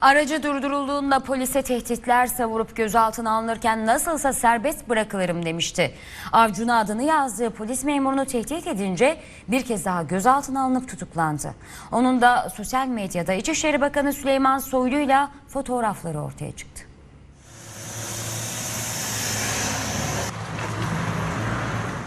Aracı durdurulduğunda polise tehditler savurup gözaltına alınırken nasılsa serbest bırakılırım demişti. Avcuna adını yazdığı polis memurunu tehdit edince bir kez daha gözaltına alınıp tutuklandı. Onun da sosyal medyada İçişleri Bakanı Süleyman Soylu'yla fotoğrafları ortaya çıktı.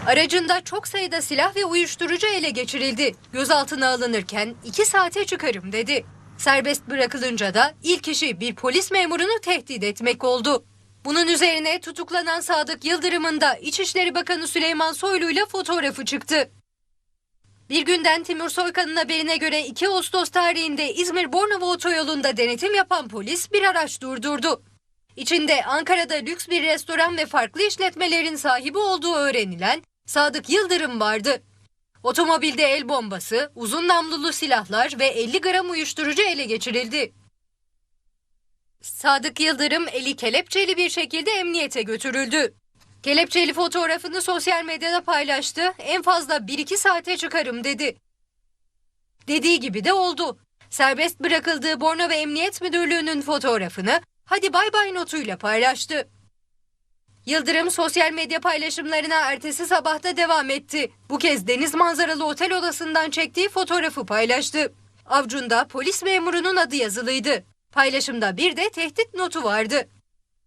Aracında çok sayıda silah ve uyuşturucu ele geçirildi. Gözaltına alınırken iki saate çıkarım dedi. Serbest bırakılınca da ilk işi bir polis memurunu tehdit etmek oldu. Bunun üzerine tutuklanan Sadık Yıldırım'ın da İçişleri Bakanı Süleyman Soylu ile fotoğrafı çıktı. Bir günden Timur Soykan'ın haberine göre 2 Ağustos tarihinde İzmir Bornova otoyolunda denetim yapan polis bir araç durdurdu. İçinde Ankara'da lüks bir restoran ve farklı işletmelerin sahibi olduğu öğrenilen Sadık Yıldırım vardı. Otomobilde el bombası, uzun namlulu silahlar ve 50 gram uyuşturucu ele geçirildi. Sadık Yıldırım eli kelepçeli bir şekilde emniyete götürüldü. Kelepçeli fotoğrafını sosyal medyada paylaştı. En fazla 1-2 saate çıkarım dedi. Dediği gibi de oldu. Serbest bırakıldığı Bornova Emniyet Müdürlüğü'nün fotoğrafını hadi bay bay notuyla paylaştı. Yıldırım sosyal medya paylaşımlarına ertesi sabahta devam etti. Bu kez deniz manzaralı otel odasından çektiği fotoğrafı paylaştı. Avcunda polis memurunun adı yazılıydı. Paylaşımda bir de tehdit notu vardı.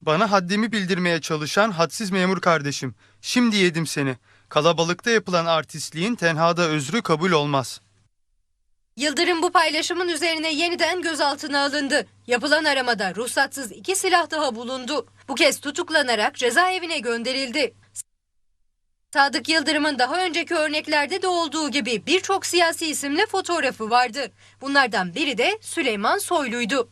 Bana haddimi bildirmeye çalışan hadsiz memur kardeşim. Şimdi yedim seni. Kalabalıkta yapılan artistliğin tenhada özrü kabul olmaz. Yıldırım bu paylaşımın üzerine yeniden gözaltına alındı. Yapılan aramada ruhsatsız iki silah daha bulundu. Bu kez tutuklanarak cezaevine gönderildi. Sadık Yıldırım'ın daha önceki örneklerde de olduğu gibi birçok siyasi isimle fotoğrafı vardı. Bunlardan biri de Süleyman Soylu'ydu.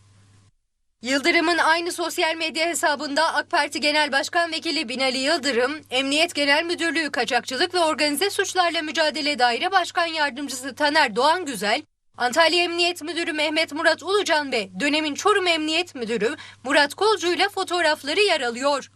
Yıldırım'ın aynı sosyal medya hesabında AK Parti Genel Başkan Vekili Binali Yıldırım, Emniyet Genel Müdürlüğü Kaçakçılık ve Organize Suçlarla Mücadele Daire Başkan Yardımcısı Taner Doğan Güzel, Antalya Emniyet Müdürü Mehmet Murat Ulucan ve dönemin Çorum Emniyet Müdürü Murat Kolcu ile fotoğrafları yer alıyor.